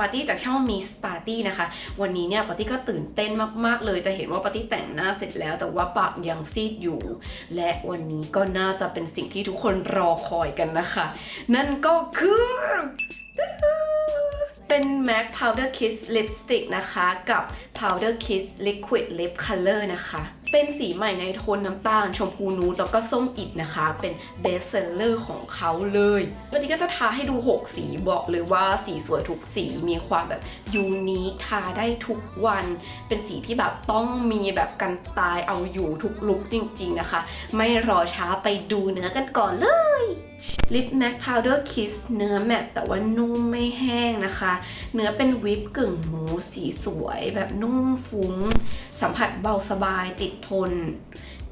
ปาร์ตี้จากช่อง Miss Party นะคะ วันนี้เนี่ยปาร์ตี้ก็ตื่นเต้นมากๆ เลยจะเห็นว่าปาร์ตี้แต่งหน้าเสร็จแล้ว แต่ว่าปากยังซีดอยู่ และวันนี้ก็น่าจะเป็นสิ่งที่ทุกคนรอคอยกันนะคะ นั่นก็คือเป็น MAC Powder Kiss Lipstick นะคะ กับ Powder Kiss Liquid Lip Color นะคะ เป็นสีใหม่ในโทนน้ำตาล ชมพูนูดแล้วก็ส้มอิดนะคะ เป็นเบสเซลเลอร์ของเขาเลย วันนี้ก็จะทาให้ดู 6 สีบอกเลยว่าสีสวยทุกสีมีความแบบยูนิคทาได้ทุกวัน เป็นสีที่แบบต้องมีแบบกันตายเอาอยู่ทุกลุกจริง ๆนะคะ ไม่รอช้าไปดูเนื้อกันก่อนเลย ลิปแม็กพาวเดอร์คิสเนื้อแมตแต่ว่านุ่มไม่แห้งนะคะ เนื้อเป็นวิปกึ่งหมูสีสวย แบบนุ่มฟุ้ง สัมผัสเบาสบายติดทน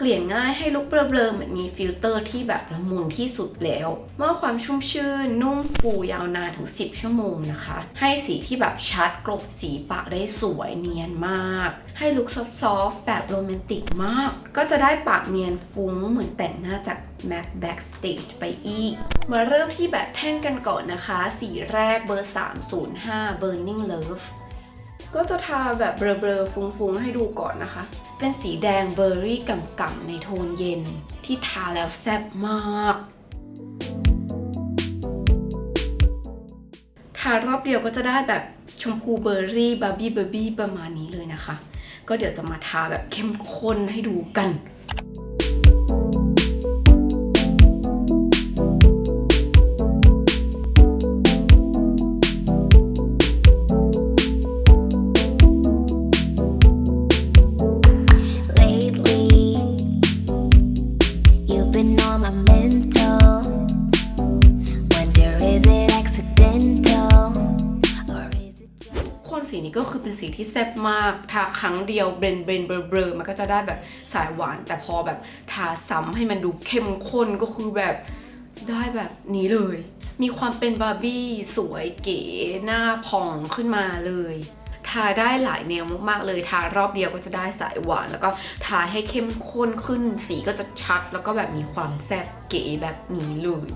กลี่ยง่ายให้ลุกเบลอๆเหมือนมีฟิลเตอร์ที่แบบละมุนที่สุดแล้วมอบความชุ่มชื่น นุ่มฟูยาวนานถึง 10 ชั่วโมงนะคะ ให้สีที่แบบชัดกลบสีปากได้สวยเนียนมาก ให้ลุคซอฟต์ๆแบบโรแมนติกมาก ก็จะได้ปากเนียนฟุ้งเหมือนแต่งหน้าจาก MAC Backstage ไปอีก มาเริ่มที่แบบแท่งกันก่อนนะคะ สีแรกเบอร์ 305 Burning Love ก็จะทาแบบเบลอๆฟุ้งๆ ให้ดูก่อนนะคะ เป็นสีแดงเบอร์รี่ก่ำๆในโทนเย็น ที่ทาแล้วแซ่บมาก ทารอบเดียวก็จะได้แบบชมพูเบอร์รี่บาร์บี้เบอร์บี้ประมาณนี้เลยนะคะ ก็เดี๋ยวจะมาทาแบบเข้มข้นให้ดูกัน สีนี้ก็คือเป็นสีที่แซ่บมาก ทาครั้งเดียวเบรนเบรนเบลอเบลมันก็จะได้แบบสายหวาน แต่พอแบบทาซ้ำให้มันดูเข้มข้นก็คือแบบได้แบบนี้เลย มีความเป็นบาร์บี้สวยเก๋หน้าผ่องขึ้นมาเลยทาได้หลายแนวมากๆเลย ทารอบเดียวก็จะได้สายหวาน แล้วก็ทาให้เข้มข้นขึ้น สีก็จะชัด แล้วก็แบบมีความแซ่บเก๋แบบนี้เลย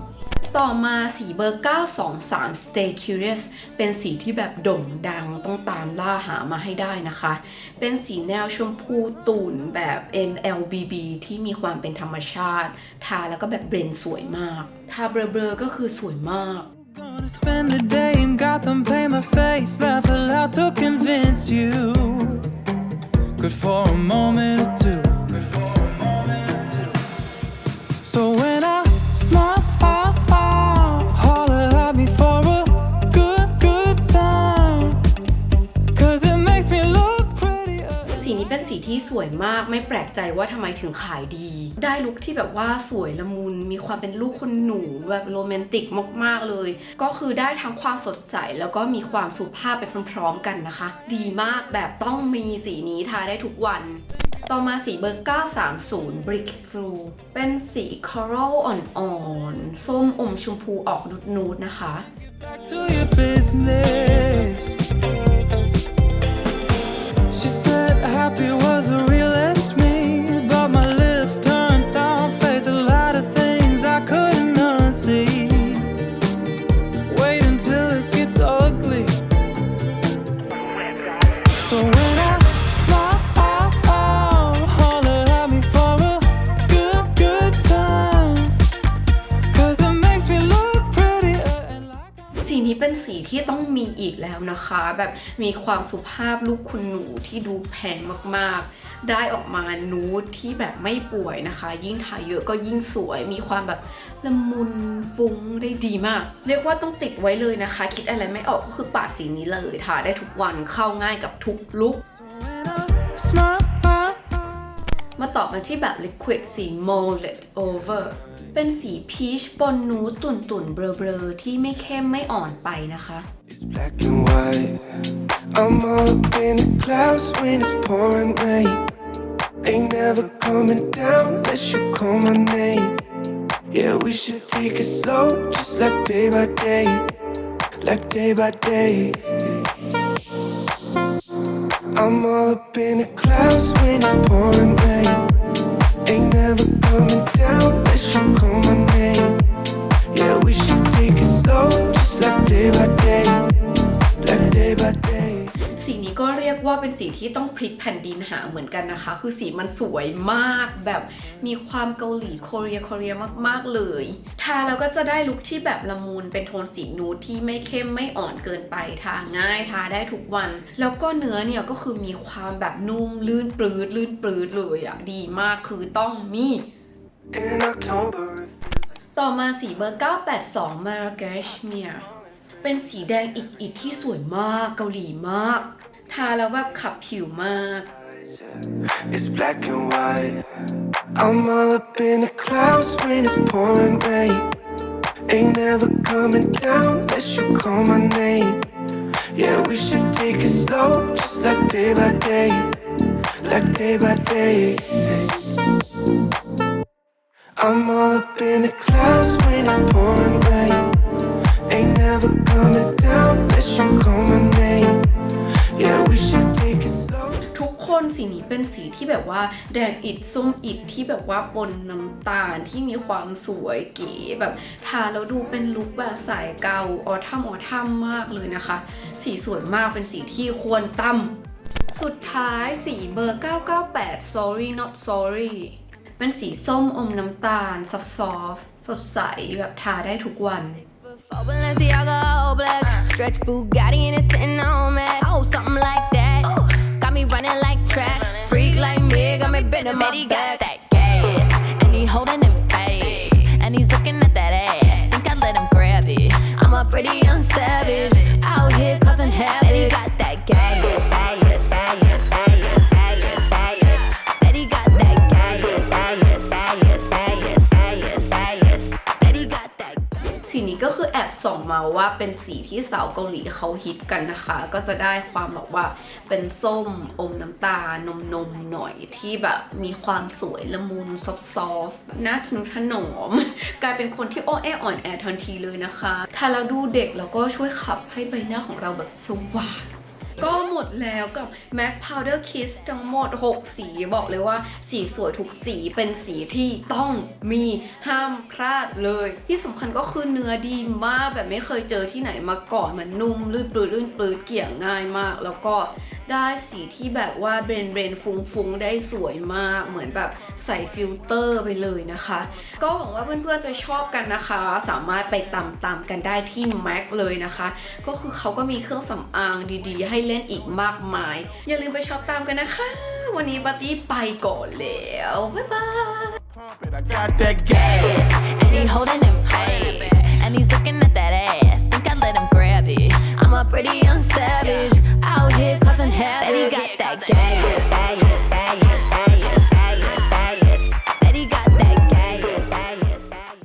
ต่อมาสีเบอร์ 923 Stay Curious เป็นสีที่แบบโด่งดังต้องตามล่าหามาให้ได้นะคะ เป็นสีแนวชมพูตุ่นแบบ MLBB ที่มีความเป็นธรรมชาติ ทาแล้วก็แบบเบรนสวยมาก ทาเบลอๆก็คือสวยมาก spend the day in Gotham, paint my face, laugh aloud to convince you. Good for a moment or two. เป็นสีที่สวยมากไม่แปลกใจว่าทำไมถึงขายดี ได้ลุคที่แบบว่าสวยละมุน มีความเป็นลูกคนหนูแบบโรแมนติกมากๆเลย ก็คือได้ทั้งความสดใสแล้วก็มีความสุภาพไปพร้อมๆกันนะคะ ดีมากแบบต้องมีสีนี้ทาได้ทุกวันต่อมาสีเบอร์ 930 Brick Through เป็นสี coral อ่อนๆ ส้มอมชมพูออกนูดๆนะคะ Back to your business. Happy ที่ต้องมีอีกแล้วนะคะ แบบมีความสุภาพลูกคุณหนูที่ดูแพงมากๆ ได้ออกมานูดที่แบบไม่ป่วยนะคะ ยิ่งทายเยอะก็ยิ่งสวย มีความแบบละมุนฟุ้งได้ดีมาก เรียกว่าต้องติดไว้เลยนะคะ คิดอะไรไม่ออกก็คือปาดสีนี้เลยทาได้ทุกวันเข้าง่ายกับทุกลุค When I smile, มาต่อกันที่แบบ liquid สี molded over เป็นสีพีชปนนูตุ่นตุ่นๆเบลอๆที่ไม่เข้มไม่อ่อนไปนะคะ black and white. I'm all up in the clouds when it's pouring rain. Ain't never coming down unless you call my name. Yeah, we should take it slow, just like day by day, like day by day. I'm all up in the clouds when it's pouring rain. Ain't never coming down unless you call my name. เป็นสีที่ต้องพลิกแผ่นดินหาเหมือนกันนะคะ คือสีมันสวยมากแบบมีความเกาหลีโคเรียโคเรียมากๆเลยทาแล้วก็จะได้ลุคที่แบบละมุนเป็นโทนสีนูดที่ไม่เข้มไม่อ่อนเกินไปทาง่ายทาได้ทุกวัน แล้วก็เนื้อเนี่ยก็คือมีความแบบนุ่มลื่นปลื้ดลื่นปลื้ดเลยอะดีมากคือต้องมี In October, ต่อมาสีเบอร์ 982 Marrakesh m i r เป็นสีแดงอิดอิดๆที่สวยมากเกาหลีมาก ทาแล้วแบบขับผิวมาก it's black and white. I'm all up in the clouds when it's pouring rain. Ain't never coming down unless you call my name. Yeah, we should take it slow, just like day by day, like day by day. I'm all up in the clouds when it's pouring rain. Ain't never coming down unless you call my name. ทุกคนสีนี้เป็นสีที่แบบว่าแดงอิดส้มอิดที่แบบว่าปนน้ำตาลที่มีความสวยเก๋แบบทาแล้วดูเป็นลุคแบบสายเกาออทัมออทัมมากเลยนะคะ สีสวยมากเป็นสีที่ควรตั้มสุดท้ายสีเบอร์ 998 sorry not sorry เป็นสีส้มอมน้ำตาล soft soft สดใสแบบทาได้ทุกวัน Balenciaga, all black. Stretch Bugatti and it's sitting on mat. Oh, something like that. Got me running like track. Freak like me, got me bending my back. that gas, and he holding มาว่าเป็นสีที่สาวเกาหลีเขาฮิตกันนะคะ ก็จะได้ความแบบว่าเป็นส้มอมน้ำตาลนมนมหน่อยที่แบบมีความสวยละมุนซอฟซอฟน่าชนถนอมกลายเป็นคนที่โอเออ่อนแอทันทีเลยนะคะ ถ้าเราดูเด็กเราก็ช่วยขับให้ใบหน้าของเราแบบสว่าง ก็หมดแล้วกับ MAC Powder Kiss ทั้งหมด 6 สีบอกเลยว่าสีสวยทุกสีเป็นสีที่ต้องมีห้ามพลาดเลย ที่สำคัญก็คือเนื้อดีมากแบบไม่เคยเจอที่ไหนมาก่อนมันนุ่มลื่นปลืดลื่นปลืดเกลี่ยง่ายมาก แล้วก็ได้สีที่แบบว่าเบรนเบรนฟุ้งฟุ้งๆได้สวยมากเหมือนแบบ ใส่ฟิลเตอร์ไปเลยนะคะ ก็หวังว่าเพื่อนๆจะชอบกันนะคะ สามารถไปตามตามกันได้ที่ MAC เลยนะคะ ก็คือเขาก็มีเครื่องสำอางดีๆ ให้เล่นอีกมากมาย อย่าลืมไปช็อปตามกันนะคะ วันนี้ปาร์ตี้ไปก่อนแล้ว บ๊ายบาย trumpet, I got that gas. And he holding him high, and he's looking at that ass. Think I let him grab it. I'm a pretty young savage, out here causing havoc. And he got that gas, gas, gas.